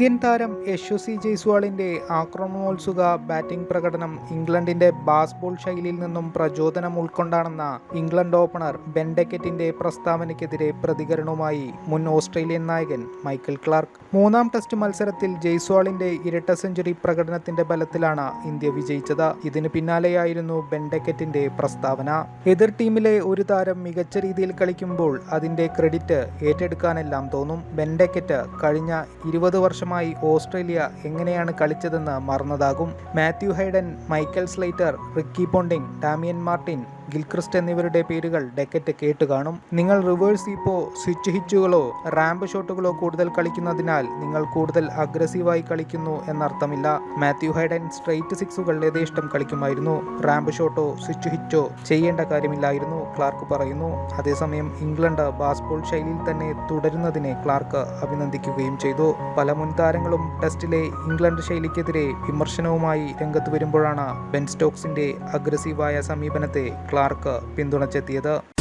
Indian താരം യശു C ജയ്സ്വാളിന്റെ ആക്രമണോത്സുക batting പ്രകടനം ഇംഗ്ലണ്ടിന്റെ ബാസ്ബോൾ ശൈലിയിൽ നിന്നും പ്രചോദനം ഉൾക്കൊണ്ടാണെന്ന ഇംഗ്ലണ്ട് ഓപ്പണർ ബെൻഡക്കറ്റിന്റെ പ്രസ്താവനയ്ക്കെതിരെ പ്രതികരണവുമായി മുൻ ഓസ്ട്രേലിയൻ നായകൻ മൈക്കിൾ ക്ലാർക്ക്. മൂന്നാം ടെസ്റ്റ് മത്സരത്തിൽ ജയ്സ്വാളിന്റെ ഇരട്ട സെഞ്ചുറി പ്രകടനത്തിന്റെ ബലത്തിലാണ് ഇന്ത്യ വിജയിച്ചത്. ഇതിന് പിന്നാലെയായിരുന്നു ബെൻഡക്കറ്റിന്റെ പ്രസ്താവന. എതിർ ടീമിലെ ഒരു താരം മികച്ച രീതിയിൽ കളിക്കുമ്പോൾ അതിന്റെ ക്രെഡിറ്റ് ഏറ്റെടുക്കാനെല്ലാം തോന്നും. ബെൻഡക്കറ്റ് കഴിഞ്ഞ ഇരുപത് വർഷമായി ഓസ്ട്രേലിയ എങ്ങനെയാണ് കളിച്ചതെന്ന് മറന്നതാകും. Matthew Hayden Michael Slater Ricky Ponting Damien Martyn Gilchrist എന്നിവരുടെ പേരുകൾ ഡെക്കറ്റ് കേട്ട് കാണും നിങ്ങൾ റിവേഴ്സ് ഇപ്പോ സ്വിച്ച് ഹിറ്റുകളോ റാമ്പ് ഷോട്ടുകളോ കൂടുതൽ കളിക്കുന്നതിനാൽ നിങ്ങൾ കൂടുതൽ അഗ്രസീവായി കളിക്കുന്നു എന്നർത്ഥമില്ല. മാത്യു ഹൈഡൻ സ്ട്രെയിറ്റ് സിക്സുകൾ യഥേഷ്ടം കളിക്കുമായിരുന്നു. റാമ്പ് ഷോട്ടോ സ്വിച്ച് ഹിറ്റോ ചെയ്യേണ്ട കാര്യമില്ലായിരുന്നു ക്ലാർക്ക് പറയുന്നു. അതേസമയം ഇംഗ്ലണ്ട് ബാസ്ബോൾ ശൈലിയിൽ തന്നെ തുടരുന്നതിനെ ക്ലാർക്ക് അഭിനന്ദിക്കുകയും ചെയ്തു. പല മുൻ താരങ്ങളും ടെസ്റ്റിലെ ഇംഗ്ലണ്ട് ശൈലിക്കെതിരെ വിമർശനവുമായി രംഗത്ത് വരുമ്പോഴാണ് ബെൻ സ്റ്റോക്സിന്റെ അഗ്രസീവായ സമീപനത്തെ ക്ലാർക്ക് പിന്തുണച്ചെത്തിയത്.